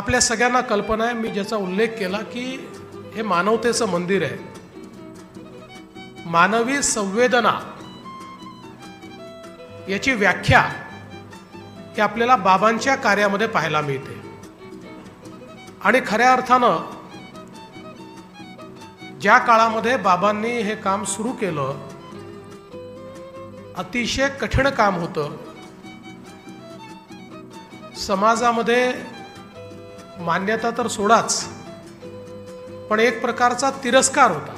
आपल्या सगळ्यांना कल्पना आहे मी ज्याचा उल्लेख केला की हे मानवतेचं मंदिर आहे. मानवी संवेदना याची व्याख्या ही आपल्याला बाबांच्या कार्यामध्ये पाहायला मिळते. आणि खऱ्या अर्थानं ज्या काळामध्ये बाबांनी हे काम सुरू केलं अतिशय कठीण काम होतं. समाजामध्ये मान्यता तर सोडाच पण एक प्रकारचा तिरस्कार होता.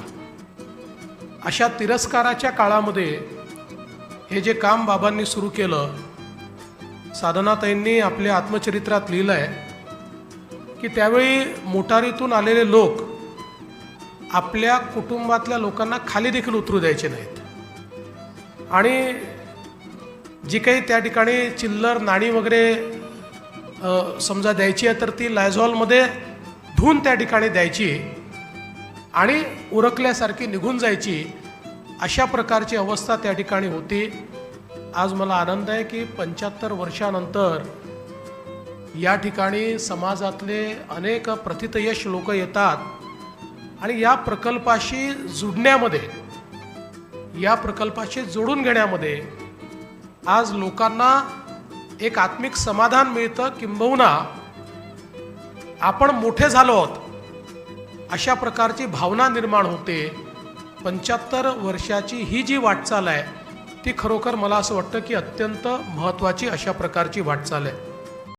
अशा तिरस्काराच्या काळामध्ये हे जे काम बाबांनी सुरू केलं साधनाताईंनी आपल्या आत्मचरित्रात लिहिलं आहे की त्यावेळी मोटारीतून आलेले लोक आपल्या कुटुंबातल्या लोकांना खाली देखील उतरू द्यायचे नाहीत. आणि जी काही त्या ठिकाणी चिल्लर नाणी वगैरे समजा द्यायची आहे तर ती लायझॉलमध्ये धुवून त्या ठिकाणी द्यायची. आणि उरकल्यासारखी निघून जायची. अशा प्रकारची अवस्था त्या ठिकाणी होती. आज मला आनंद आहे की पंच्याहत्तर वर्षानंतर या ठिकाणी समाजातले अनेक प्रतितयश लोक येतात. आणि या प्रकल्पाशी जुडण्यामध्ये या प्रकल्पाशी जोडून घेण्यामध्ये आज लोकांना एक आत्मिक समाधान मिळतं किंबहुना आपण मोठे झालो आहोत. अशा प्रकारची भावना निर्माण होते. पंच्याहत्तर वर्षाची ही जी वाटचाल आहे ती खरोखर मला असं वाटतं की अत्यंत महत्त्वाची अशा प्रकारची वाटचाल आहे.